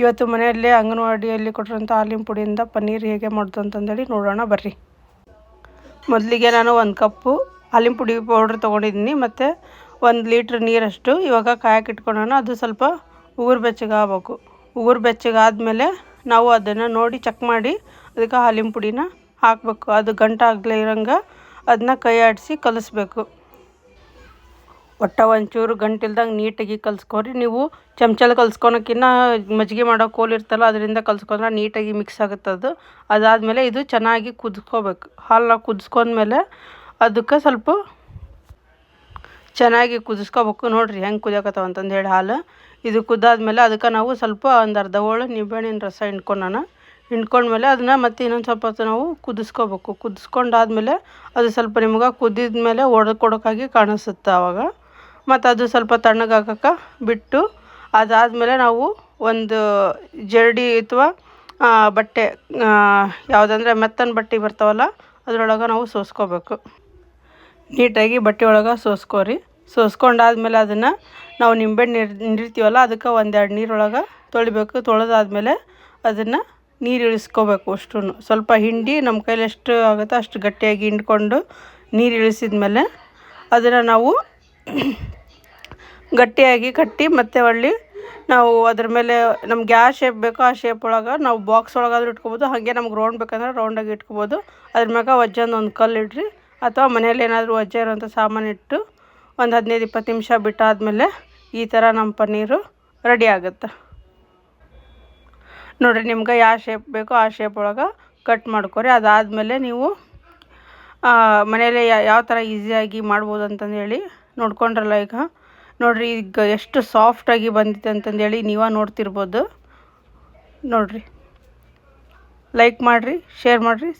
ಇವತ್ತು ಮನೆಯಲ್ಲೇ ಅಂಗನವಾಡಿಯಲ್ಲಿ ಕೊಟ್ಟಿರೋಂಥ ಹಾಲಿನ ಪುಡಿಯಿಂದ ಪನ್ನೀರ್ ಹೇಗೆ ಮಾಡೋದು ಅಂತಂದೇಳಿ ನೋಡೋಣ, ಬರ್ರಿ. ಮೊದಲಿಗೆ ನಾನು ಒಂದು ಕಪ್ಪು ಹಾಲಿನ ಪುಡಿ ಪೌಡ್ರ್ ತೊಗೊಂಡಿದ್ದೀನಿ, ಮತ್ತು ಒಂದು ಲೀಟ್ರ್ ನೀರಷ್ಟು ಇವಾಗ ಕಾಯಕ್ಕೆ ಇಟ್ಕೊಳ್ಳೋಣ ಅದು ಸ್ವಲ್ಪ ಉಗುರು ಬೆಚ್ಚಗಾಗಬೇಕು. ಉಗುರು ಬೆಚ್ಚಗಾದಮೇಲೆ ನಾವು ಅದನ್ನು ನೋಡಿ ಚೆಕ್ ಮಾಡಿ ಅದಕ್ಕೆ ಹಾಲಿನ ಪುಡಿನ ಹಾಕಬೇಕು. ಅದು ಗಂಟಾಗಲೇ ಇರೋಂಗೆ ಅದನ್ನ ಕೈ ಆಡಿಸಿ ಕಲಿಸ್ಬೇಕು. ಒಟ್ಟ ಒಂಚೂರು ಗಂಟಿಲ್ದಂಗೆ ನೀಟಾಗಿ ಕಲಿಸ್ಕೊರಿ. ನೀವು ಚಮಚಲ್ಲಿ ಕಲ್ಸ್ಕೊಳಕ್ಕಿನ್ನ ಮಜ್ಜಿಗೆ ಮಾಡೋ ಕೋಲ್ ಇರ್ತಲ್ಲ, ಅದರಿಂದ ಕಲ್ಸ್ಕೊಂಡ್ರೆ ನೀಟಾಗಿ ಮಿಕ್ಸ್ ಆಗುತ್ತೆ ಅದು. ಅದಾದಮೇಲೆ ಇದು ಚೆನ್ನಾಗಿ ಕುದಿಸ್ಕೋಬೇಕು. ಹಾಲನ್ನ ಕುದಿಸ್ಕೊಂಡ್ಮೇಲೆ ಅದಕ್ಕೆ ಸ್ವಲ್ಪ ಚೆನ್ನಾಗಿ ಕುದಿಸ್ಕೋಬೇಕು. ನೋಡಿರಿ ಹೆಂಗೆ ಕುದಿಯಾಕತ್ತವ ಅಂತಂದು ಹೇಳಿ ಹಾಲು. ಇದು ಕುದ್ದಾದ್ಮೇಲೆ ಅದಕ್ಕೆ ನಾವು ಸ್ವಲ್ಪ ಒಂದು ಅರ್ಧ ಹೋಳು ನಿಂಬೆಹಣ್ಣಿನ ರಸ ಹಿಂಡ್ಕೊಳೋಣ. ಹಿಂಡ್ಕೊಂಡ್ಮೇಲೆ ಅದನ್ನು ಮತ್ತೆ ಇನ್ನೊಂದು ಸ್ವಲ್ಪ ಹೊತ್ತು ನಾವು ಕುದಿಸ್ಕೋಬೇಕು. ಕುದಿಸ್ಕೊಂಡಾದ್ಮೇಲೆ ಅದು ಸ್ವಲ್ಪ ನಿಮ್ಗೆ ಕುದ್ದಿದ ಮೇಲೆ ಕೊಡೋಕ್ಕಾಗಿ ಕಾಣಿಸುತ್ತೆ ಆವಾಗ ಮತ್ತು ಅದು ಸ್ವಲ್ಪ ತಣ್ಣಗಾಗಕ್ಕೆ ಬಿಟ್ಟು ಅದಾದಮೇಲೆ ನಾವು ಒಂದು ಜರಡಿ ಅಥವಾ ಬಟ್ಟೆ ಯಾವುದಂದ್ರೆ ಮೆತ್ತನ ಬಟ್ಟೆ ಬರ್ತಾವಲ್ಲ, ಅದರೊಳಗೆ ನಾವು ಸೋಸ್ಕೋಬೇಕು. ನೀಟಾಗಿ ಬಟ್ಟೆ ಒಳಗೆ ಸೋಸ್ಕೋರಿ. ಸೋಸ್ಕೊಂಡಾದ್ಮೇಲೆ ಅದನ್ನು ನಾವು ನಿಂಬೆಹಣ್ಣು ನೀರು, ನೀರ್ತೀವಲ್ಲ, ಅದಕ್ಕೆ ಒಂದೆರಡು ನೀರೊಳಗೆ ತೊಳಿಬೇಕು. ತೊಳೆದಾದ್ಮೇಲೆ ಅದನ್ನು ನೀರು ಇಳಿಸ್ಕೋಬೇಕು ಅಷ್ಟು ಸ್ವಲ್ಪ ಹಿಂಡಿ ನಮ್ಮ ಕೈಲಿ ಎಷ್ಟು ಆಗುತ್ತೋ ಅಷ್ಟು ಗಟ್ಟಿಯಾಗಿ ಹಿಂಡ್ಕೊಂಡು ನೀರು ಇಳಿಸಿದ ಮೇಲೆ ಅದನ್ನು ನಾವು ಗಟ್ಟಿಯಾಗಿ ಕಟ್ಟಿ ಮತ್ತೆ ಹೊಳ್ಳಿ ನಾವು ಅದ್ರ ಮೇಲೆ ನಮ್ಗೆ ಯಾವ ಶೇಪ್ ಬೇಕೋ ಆ ಶೇಪ್ ಒಳಗೆ ನಾವು ಬಾಕ್ಸ್ ಒಳಗಾದ್ರೂ ಇಟ್ಕೊಬೋದು. ಹಾಗೆ ನಮ್ಗೆ ರೌಂಡ್ ಬೇಕಂದ್ರೆ ರೌಂಡಾಗಿ ಇಟ್ಕೊಬೋದು. ಅದ್ರ ಮ್ಯಾಗ ವಜ್ಜಂದು ಒಂದು ಕಲ್ಲು ಇಡ್ರಿ. ಅಥವಾ ಮನೇಲಿ ಏನಾದರೂ ವಜ್ಜೆ ಇರೋಂಥ ಸಾಮಾನು ಇಟ್ಟು ಒಂದು ಹದಿನೈದು ಇಪ್ಪತ್ತು ನಿಮಿಷ ಬಿಟ್ಟಾದಮೇಲೆ ಈ ಥರ ನಮ್ಮ ಪನ್ನೀರು ರೆಡಿ ಆಗುತ್ತೆ. ನೋಡಿರಿ ನಿಮ್ಗೆ ಯಾವ ಶೇಪ್ ಬೇಕೋ ಆ ಶೇಪ್ ಒಳಗೆ ಕಟ್ ಮಾಡ್ಕೊರಿ. ಅದಾದಮೇಲೆ ನೀವು ಮನೇಲಿ ಯಾವ ಥರ ಈಸಿಯಾಗಿ ಮಾಡ್ಬೋದು ಅಂತಂದೇಳಿ ನೋಡ್ಕೊಂಡ್ರಲ್ಲ ಈಗ. ನೋಡಿರಿ ಈಗ ಎಷ್ಟು ಸಾಫ್ಟಾಗಿ ಬಂದಿದೆ ಅಂತಂದೇಳಿ ನೀವೇ ನೋಡ್ತಿರ್ಬೋದು. ನೋಡಿರಿ. ಲೈಕ್ ಮಾಡಿರಿ ಶೇರ್ ಮಾಡಿರಿ.